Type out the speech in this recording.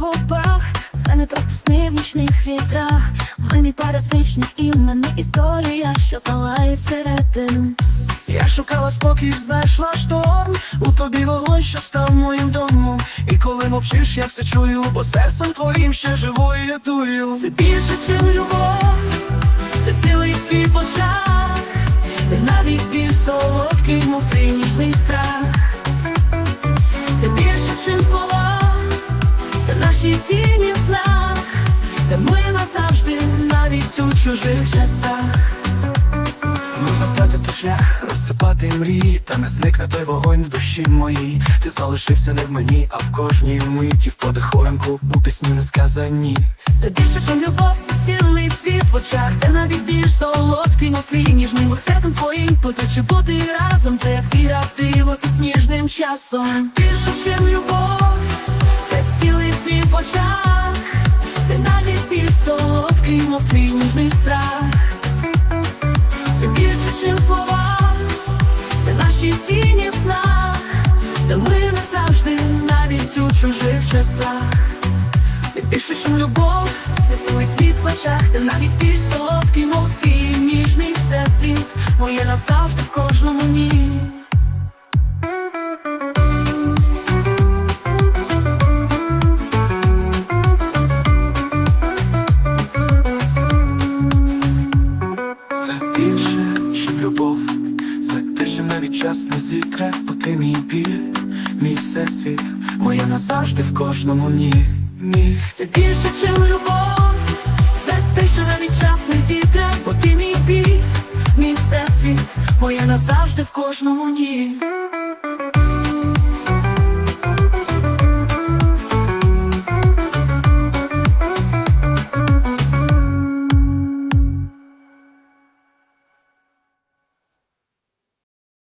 губах, це не просто сни в нічних вітрах. Ми не пара звичних імен, історія, що палає всередину. Я шукала спокій, знайшла шторм. У тобі вогонь, що став моїм домом. І коли мовчиш, я все чую, бо серцем твоїм ще живу і рятую Це більше, чим любов, це цілий світ в очах, де навіть біль солодкий, мов твій ніжний страх. Це більше, чим слова, наші тіні в снах, де ми назавжди, навіть у чужих часах. Можна втратити шлях, розсипати мрії, та не зникне той вогонь в душі моїй. Ти залишився не в мені, а в кожній миті в подиху ранку у пісні не сказані. Це більше, чим любов, це цілий світ в очах, де навіть більш солодкий, мов твій ніжний мов серцем твоїм, поточе бути разом, це як віра в диво під сніжним часом. Більше, чим любов, солодкий, мов твій ніжний страх. Це більше, чим слова, це наші тіні в снах, де ми назавжди, навіть у чужих часах. Ти більше, любов, це цілий світ в очах, де навіть більш солодкий, мов твій ніжний всесвіт, моє назавжди в кожному ні. Навіть час не зітре, бо ти мій біль, мій всесвіт, моя назавжди в кожному ні. Міг Це більше, чим любов, це те, що навіть час не зітре, бо ти мій біль, мій всесвіт, моє назавжди в кожному ні.